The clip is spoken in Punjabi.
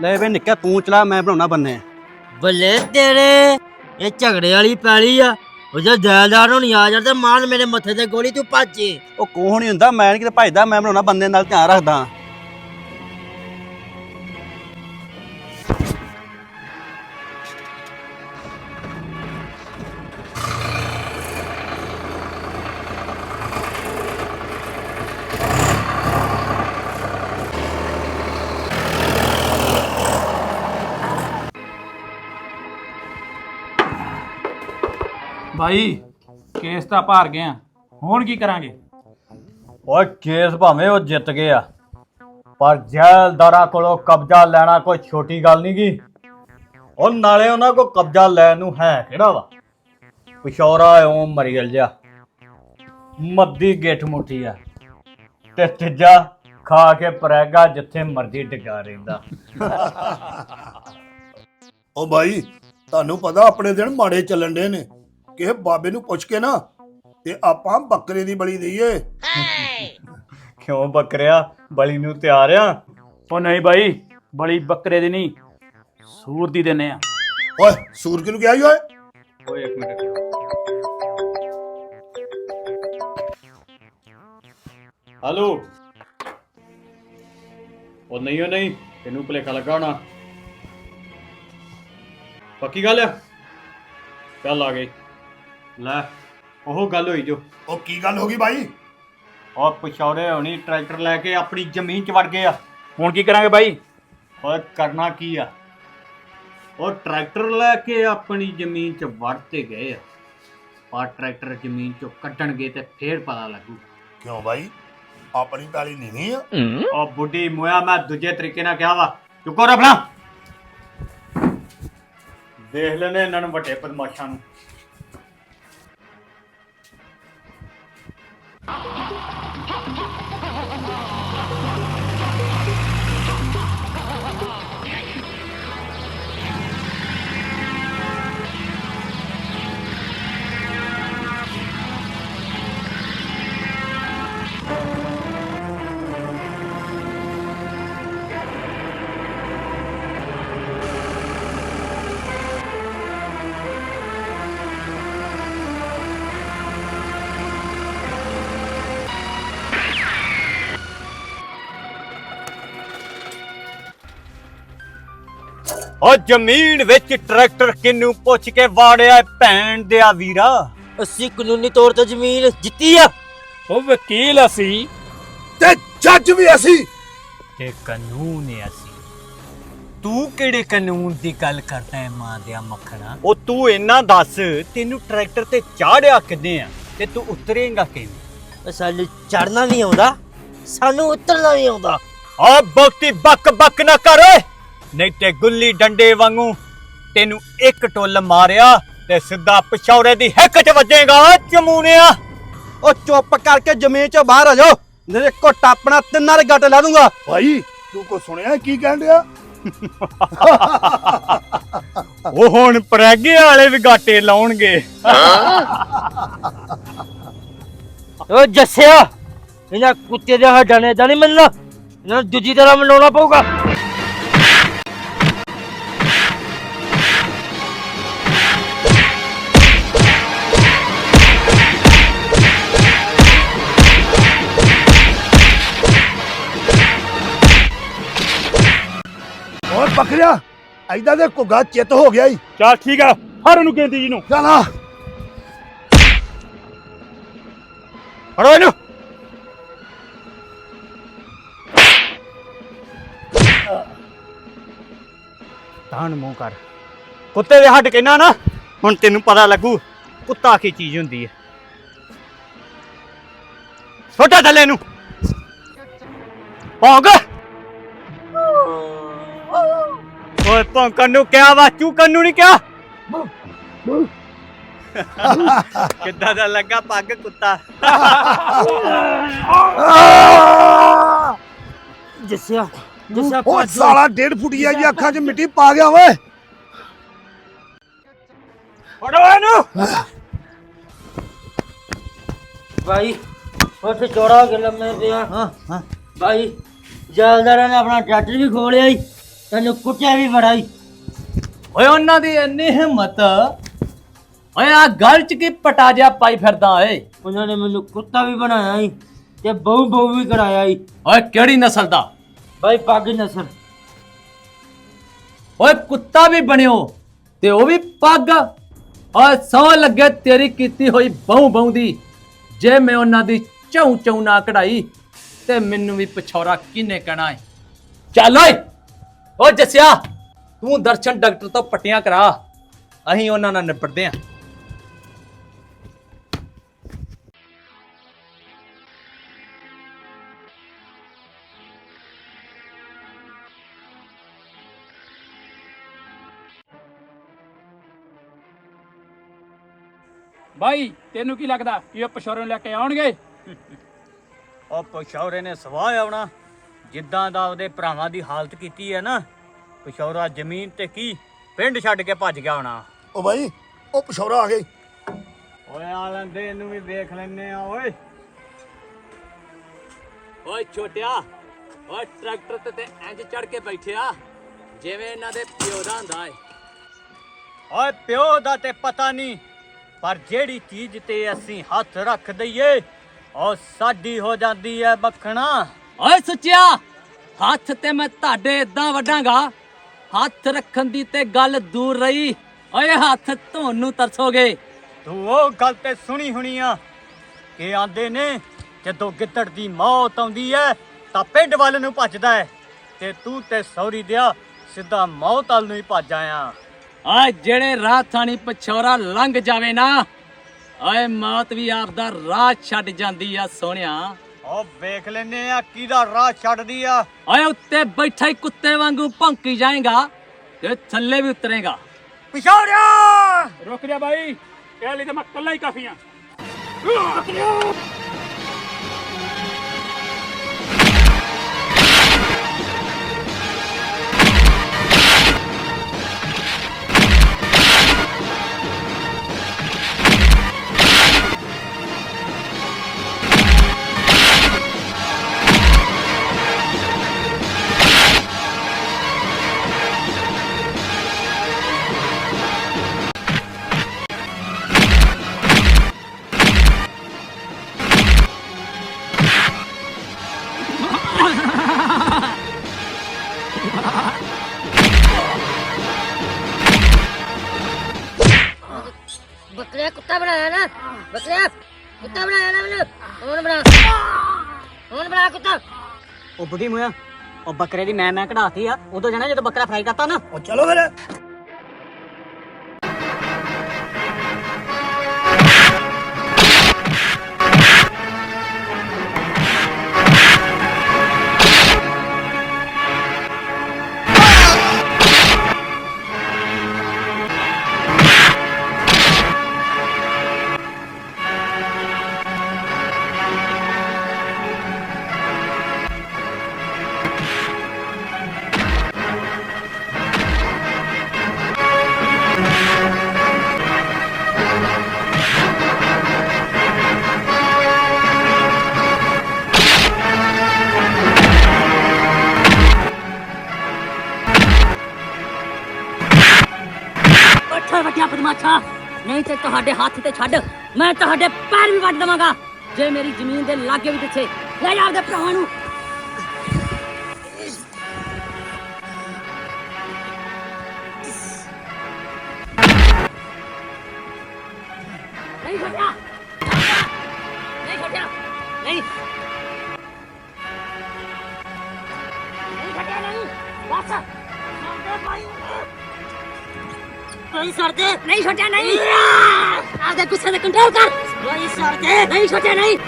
ਲੈ ਵੇ ਨਿੱਕਾ ਤੂੰ ਚਲਾ ਮੈਂ ਬਣਾਉਣਾ ਬੰਨੇ। ਬੱਲੇ ਤੇਰੇ ਇਹ ਝਗੜੇ ਵਾਲੀ ਪੈਲੀ ਆ। ਉਹ ਜੇ ਜਾਇਦਾਰ ਨੂੰ ਨਹੀਂ ਆ ਜਾਂਦਾ ਮਾਰ ਮੇਰੇ ਮੱਥੇ ਤੇ ਗੋਲੀ ਤੂੰ ਭੱਜੇ ਉਹ ਕੋਹ ਨਹੀਂ ਹੁੰਦਾ ਮੈਂ ਨੀ ਕਿਤੇ ਭਜਦਾ ਮੈਂ ਬਣਾਉਣਾ ਬੰਦੇ ਨਾਲ ਧਿਆਨ ਰੱਖਦਾ। ਭਾਈ ਕੇਸ ਤਾਂ ਭਾਰ ਗਏ ਆ। ਹੁਣ ਕੀ ਕਰਾਂਗੇ? ਓਏ ਕੇਸ ਭਾਵੇਂ ਉਹ ਜਿੱਤ ਗਏ ਆ ਪਰ ਜੈਲਦਾਰਾਂ ਕੋਲੋਂ ਕਬਜ਼ਾ ਲੈਣਾ ਕੋਈ ਛੋਟੀ ਗੱਲ ਨਹੀਂ ਗੀ ਉਹ ਨਾਲੇ ਉਹਨਾਂ ਕੋ ਕਬਜ਼ਾ ਲੈਣ ਨੂੰ ਹੈ ਕਿਹੜਾ ਵਾ? ਪਿਸ਼ੌਰਾ ਉਹ ਮਰੀਲ ਜਾ ਮੱਦੀ ਗੇਠ ਮੁੱਠੀ ਆ। ਤੇ ਤੀਜਾ ਖਾ ਕੇ ਪਰੈਗਾ ਜਿੱਥੇ ਮਰਜ਼ੀ ਡਿਗਾ ਰਹਿੰਦਾ। ਉਹ ਭਾਈ ਤੁਹਾਨੂੰ ਪਤਾ ਆਪਣੇ ਦਿਨ ਮਾੜੇ ਚੱਲਣ ਦੇ ਨੇ। ਕਿਸੇ ਬਾਬੇ ਨੂੰ ਪੁੱਛ ਕੇ ਨਾ ਤੇ ਆਪਾਂ ਬੱਕਰੇ ਦੀ ਬਲੀ ਦਈਏ। ਕਿਉਂ ਬੱਕਰਿਆ? ਬਲੀ ਨੂੰ ਤਿਆਰ ਆ? ਉਹ ਨਹੀਂ ਭਾਈ ਬੜੀ ਬੱਕਰੇ ਦੀ ਨਹੀਂ ਸੂਰ ਦੀ ਦਿੰਨੇ ਆ। ਓਏ ਸੂਰ ਕਿਨੂੰ ਕਿਹਾ ਈ ਓਏ? ਓਏ ਇੱਕ ਮਿੰਟ। ਹਲੋ। ਉਹ ਨਹੀਂ ਉਹ ਨਹੀਂ ਤੈਨੂੰ ਭੁਲੇਖਾ ਲੱਗਾ ਹੋਣਾ। ਪੱਕੀ ਗੱਲ ਆ? ਚੱਲ ਆ ਗਈ। ਲੈ ਉਹ ਗੱਲ ਹੋਈ ਜੋ। ਉਹ ਕੀ ਗੱਲ ਹੋ ਗਈ ਭਾਈ ਉਹ ਪਿਛੌੜੇ ਹੋਣੀ ਟਰੈਕਟਰ ਲੈ ਕੇ ਆਪਣੀ ਜ਼ਮੀਨ 'ਚ ਵੜ ਗਏ ਆ। ਹੁਣ ਕੀ ਕਰਾਂਗੇ ਭਾਈ ਓਏ ਕਰਨਾ ਕੀ ਆ? ਉਹ ਟਰੈਕਟਰ ਲੈ ਕੇ ਆਪਣੀ ਜ਼ਮੀਨ 'ਚ ਵੜ ਤੇ ਗਏ ਆ। ਪਰ ਟਰੈਕਟਰ ਜ਼ਮੀਨ 'ਚੋਂ ਕੱਢਣਗੇ ਤੇ ਫੇਰ ਪਤਾ ਲੱਗੂ। ਕਿਉਂ ਭਾਈ ਆਪਣੀ ਪੈਲੀ ਨੀਵੀਂ ਆ। ਉਹ ਬੁੱਢੀ ਮੋਇਆ ਮੈਂ ਦੂਜੇ ਤਰੀਕੇ ਨਾਲ ਕਿਹਾ ਵਾ। ਚੁੱਕੋ ਰਫਲਾ। ਦੇਖ ਲੈਨੇ ਇਹਨਾਂ ਨੂੰ ਵੱਡੇ ਬਦਮਾਸ਼ਾਂ ਨੂੰ। ਉਹ ਜ਼ਮੀਨ ਵਿੱਚ ਟਰੈਕਟਰ ਕਿੰਨੂੰ ਪੁੱਛ ਕੇ ਵਾੜਿਆ ਭੈਣ ਦਿਆ ਵੀਰਾ? ਅਸੀਂ ਕਾਨੂੰਨੀ ਤੌਰ ਤੇ ਜ਼ਮੀਨ ਜਿੱਤੀ ਆ। ਉਹ ਵਕੀਲ ਅਸੀਂ। ਤੇ ਜੱਜ ਵੀ ਅਸੀਂ। ਤੇ ਕਾਨੂੰਨ ਹੈ ਅਸੀਂ। ਤੂੰ ਕਿਹੜੇ ਕਾਨੂੰਨ ਦੀ ਗੱਲ ਕਰਦਾ ਹੈ ਮਾਂ ਦਿਆ ਮੱਖਣਾ? ਉਹ ਤੂੰ ਇੰਨਾ ਦੱਸ ਤੈਨੂੰ ਟਰੈਕਟਰ ਤੇ ਚਾੜਿਆ ਕਿੱਦੇ ਆ? ਤੇ ਤੂੰ ਉਤਰੇਂਗਾ ਕਿਵੇਂ? ਸਾਨੂੰ ਚੜਨਾ ਨਹੀਂ ਆਉਂਦਾ ਸਾਨੂੰ ਉਤਰਨਾ ਨਹੀਂ ਆਉਂਦਾ। ਆ ਬਕਤੀ ਬੱਕ ਬੱਕ ਨਾ ਕਰ ਓਏ! ਨਹੀਂ ਤੇ ਗੁੱਲੀ ਡੰਡੇ ਵਾਂਗੂ ਤੈਨੂੰ ਇੱਕ ਟੁੱਲ ਮਾਰਿਆ ਤੇ ਸਿੱਧਾ ਪਿਛੌਰੇ ਦੀ ਹਿੱਕ 'ਚ ਵੱਜੇਗਾ ਚਮੂਨਿਆ ਉਹ ਚੁੱਪ ਕਰਕੇ ਜ਼ਮੀਨ ਚੋਂ ਬਾਹਰ ਆ ਜਾਓ ਨਹੀਂ ਕੋ ਟਾਪਣਾ ਤਿੰਨਾਂ ਦੇ ਗੱਟ ਲਾ ਦੂੰਗਾ। ਭਾਈ ਤੂੰ ਕੋ ਸੁਣਿਆ? ਕੀ ਕਹਿਣ ਡਿਆ? ਉਹ ਹੁਣ ਪ੍ਰੈਗੇ ਵਾਲੇ ਵੀ ਗਾਟੇ ਲਾਉਣਗੇ। ਓ ਜੱਸਿਆ ਇਹਨਾਂ ਕੁੱਤੇ ਦੇ ਹੱਡਾਂ ਨੇ ਨਹੀਂ ਮੰਨਣਾ? ਇਹਨਾਂ ਨੂੰ ਦੂਜੀ ਤਰ੍ਹਾਂ ਮਨਾਉਣਾ ਪਊਗਾ। ਬੱਕਰਿਆ ਐਦਾਂ ਦੇ ਘੁੱਗਾ ਚਿੱਤ ਹੋ ਗਿਆ ਈ। ਚਲ ਠੀਕ ਆ ਹਰ ਉਹਨੂੰ ਕਹਿੰਦੀ ਜੀ ਨੂੰ। ਚੱਲ ਆ ਫੜੋ ਇਹਨੂੰ। ਤਾਨ ਮੂੰਹ ਕਰ। ਕੁੱਤੇ ਦੇ ਹੱਡ ਕਹਿਣਾ ਨਾ ਹੁਣ ਤੈਨੂੰ ਪਤਾ ਲੱਗੂ ਕੁੱਤਾ ਕੀ ਚੀਜ਼ ਹੁੰਦੀ ਹੈ। ਛੋਟਾ ਥੱਲੇ ਨੂੰ। ਭੌਂਕ। ਓਏ ਭੌਂਕਣ ਨੂੰ ਕਿਹਾ ਵਾ? ਚੂਕਣ ਨੂੰ ਨਹੀਂ ਕਿਹਾ? ਕਿੱਦਾਂ ਦਾ ਲੱਗਾ ਪੱਗ ਕੁੱਤਾ? ਜੱਸਿਆ ਜੱਸਿਆ ਓ ਭੱਜ। ਸਾਲਾ ਡੇਢ ਫੁੱਟੀਆ ਜੀ ਅੱਖਾਂ 'ਚ ਮਿੱਟੀ ਪਾ ਗਿਆ ਓਏ। ਫੜੋ ਇਹਨੂੰ। ਭਾਈ ਉੱਥੇ ਚੌੜਾ ਹੋ ਕੇ ਲੰਮੇ ਪਿਆ। ਹਾਂ ਹਾਂ। ਭਾਈ ਜਲਦਾਰਾਂ ਨੇ ਆਪਣਾ ਟਰੈਕਟਰ ਵੀ ਖੋਲਿਆ ਈ। ਤੈਨੂੰ ਕੁੱਟਿਆ ਵੀ ਬੜਾ ਈ। ਓਏ ਉਹਨਾਂ ਦੀ ਇੰਨੀ ਹਿੰਮਤ। ਓਏ ਆ ਗੱਲ ਚ ਕੀ ਪਟਾ ਜਿਹਾ ਪਾਈ ਫਿਰਦਾ ਓਏ। ਉਹਨਾਂ ਨੇ ਮੈਨੂੰ ਕੁੱਤਾ ਵੀ ਬਣਾਇਆ ਈ ਤੇ ਬਹੁ ਬਹੁ ਵੀ ਕਰਾਇਆ ਈ। ਓਏ ਕਿਹੜੀ ਨਸਲ ਦਾ? ਬਾਈ ਪੱਗ ਨਸਰ ਓਏ ਕੁੱਤਾ ਵੀ ਬਣਿਓ ਤੇ ਉਹ ਵੀ ਪੱਗ। ਓਏ ਸੌ ਲੱਗੇ ਤੇਰੀ ਕੀਤੀ ਹੋਈ ਬਹੁ ਬਹੁ ਦੀ। ਜੇ ਮੈਂ ਉਹਨਾਂ ਦੀ ਚੌ ਚੌ ਨਾ ਕਢਾਈ ਤੇ ਮੈਨੂੰ ਵੀ ਪਛੌਰਾ ਕਿਨੇ ਕਹਿਣਾ ਹੈ ਚੱਲ ਓਏ। ਓ ਜੱਸਿਆ ਤੂੰ ਦਰਸ਼ਨ ਡਾਕਟਰ ਤੋਂ ਪੱਟੀਆਂ ਕਰਾ। ਅਸੀਂ ਉਹਨਾਂ ਨਾਲ ਨਿਪਟਦੇ ਆਂ। ਬਾਈ ਤੈਨੂੰ ਕੀ ਲੱਗਦਾ ਕਿ ਉਹ ਪਸ਼ੌਰੇ ਨੂੰ ਲੈ ਕੇ ਆਉਣਗੇ? ਉਹ ਪਸ਼ੌਰੇ ਨੇ ਸਵਾਹ ਆਉਣਾ। ਜਿੱਦਾਂ ਦਾ ਉਹਦੇ ਭਰਾਵਾਂ ਦੀ ਹਾਲਤ ਕੀਤੀ ਹੈ ਨਾ ਪਸ਼ੌਰਾ ਜ਼ਮੀਨ ਤੇ ਕੀ ਪਿੰਡ ਛੱਡ ਕੇ ਭੱਜ ਗਿਆ ਹੋਣਾ। ਉਹ ਬਾਈ ਉਹ ਪਸ਼ੌਰਾ ਆ ਗਈ ਓਏ ਆ ਲੈਂਦੇ ਇਹਨੂੰ ਵੀ ਵੇਖ ਲੈਨੇ ਆ ਓਏ। ਓਏ ਛੋਟਿਆ ਓਏ ਟਰੈਕਟਰ ਤੇ ਤੇ ਇੰਜ ਚੜ ਕੇ ਬੈਠਿਆ ਜਿਵੇਂ ਇਹਨਾਂ ਦੇ ਪਿਓ ਦਾ ਹੁੰਦਾ ਏ। ਓਏ ਪਿਓ ਦਾ ਤੇ ਪਤਾ ਨਹੀਂ ਪਰ ਜਿਹੜੀ ਚੀਜ਼ ਤੇ ਅਸੀਂ ਹੱਥ ਰੱਖ ਦਈਏ ਉਹ ਸਾਡੀ ਹੋ ਜਾਂਦੀ ਹੈ ਮੱਖਣਾ ਓਏ ਸੁੱਚਿਆ ਹੱਥ ਤੇ ਮੈਂ ਤੁਹਾਡੇ ਇਦਾਂ ਵੱਡਾਂਗਾ ਹੱਥ ਰੱਖਣ ਦੀ ਤੇ ਗੱਲ ਦੂਰ ਰਹੀ। ਓਏ ਹੱਥ ਤੁਹਾਨੂੰ ਤਰਸੋਗੇ। ਤੂੰ ਉਹ ਗੱਲ ਤੇ ਸੁਣੀ ਹੁਣੀ ਆ ਕਿ ਆਂਦੇ ਨੇ ਜਦੋਂ ਗਿੱਦੜ ਦੀ ਮੌਤ ਆਉਂਦੀ ਹੈ ਤਾਂ ਪਿੰਡ ਵੱਲ ਨੂੰ ਭੱਜਦਾ ਹੈ ਤੇ ਤੂੰ ਤੇ ਸੌਰੀ ਦਿਆ ਸਿੱਧਾ ਮੌਤ ਵੱਲ ਨੂੰ ਹੀ ਭੱਜ ਆਇਆ। ਓਏ ਜਿਹੜੇ ਰਾਹ ਥਾਣੀ ਪਛੋਰਾ ਲੰਘ ਜਾਵੇ ਨਾ ਓਏ ਮੌਤ ਵੀ ਆਪਦਾ ਰਾਹ ਛੱਡ ਜਾਂਦੀ ਆ ਸੋਹਣਿਆ। ਉਹ ਵੇਖ ਲੈਨੇ ਆ ਕਿਹਦਾ ਰਾਹ ਛੱਡਦੀ ਆ। ਓਏ ਉੱਤੇ ਬੈਠਾ ਹੀ ਕੁੱਤੇ ਵਾਂਗੂ ਭੌਂਕੀ ਜਾਏਗਾ ਤੇ ਥੱਲੇ ਵੀ ਉਤਰੇਗਾ। ਪਿਛੋੜਿਆ! ਰੁਕ ਜਾ ਬਾਈ ਇਹ ਲਈ ਤਾਂ ਮੈਂ ਇਕੱਲਾ ਹੀ ਕਾਫੀ ਆ। ਬੱਕਰਿਆ ਕੁੱਤਾ ਬਣਾਇਆ ਨਾ ਬੱਕਰਿਆ ਕੁੱਤਾ ਬਣਾਇਆ ਨਾ ਮੈਨੂੰ। ਹੁਣ ਬਣਾ। ਹੁਣ ਬਣਾ ਕੁੱਤਾ। ਉਹ ਬੁੱਢੀ ਮੋਇਆ ਉਹ ਬੱਕਰੇ ਦੀ ਮੈਂ ਮੈਂ ਕਢਾਤੀ ਆ। ਉਦੋਂ ਜਾਣਾ ਜਦੋਂ ਬੱਕਰਾ ਫਰਾਈ ਕਰਤਾ ਨਾ। ਉਹ ਚਲੋ ਫਿਰ। ਤੇ ਤੁਹਾਡੇ ਹੱਥ ਤੇ ਛੱਡ। ਮੈਂ ਤੁਹਾਡੇ ਪੈਰ ਵੀ ਵੱਢ ਦਵਾਂਗਾ। ਜੇ ਮੇਰੀ ਜ਼ਮੀਨ ਦੇ ਲਾਗੇ ਵੀ ਪਿੱਛੇ ਲੈ ਜਾ ਆਪਦੇ ਭਰਾ ਨੂੰ। ਨਹੀਂ ਛੱਡਿਆ। ਨਹੀਂ ਛੱਡਦੇ ਨਹੀਂ ਛੱਡਿਆ ਨਹੀਂ। ਆਪਦੇ ਗੁੱਸੇ ਤੇ ਕੰਟਰੋਲ ਕਰ। ਨਹੀਂ ਛੱਡਦੇ ਨਹੀਂ ਛੱਡਿਆ ਨਹੀਂ।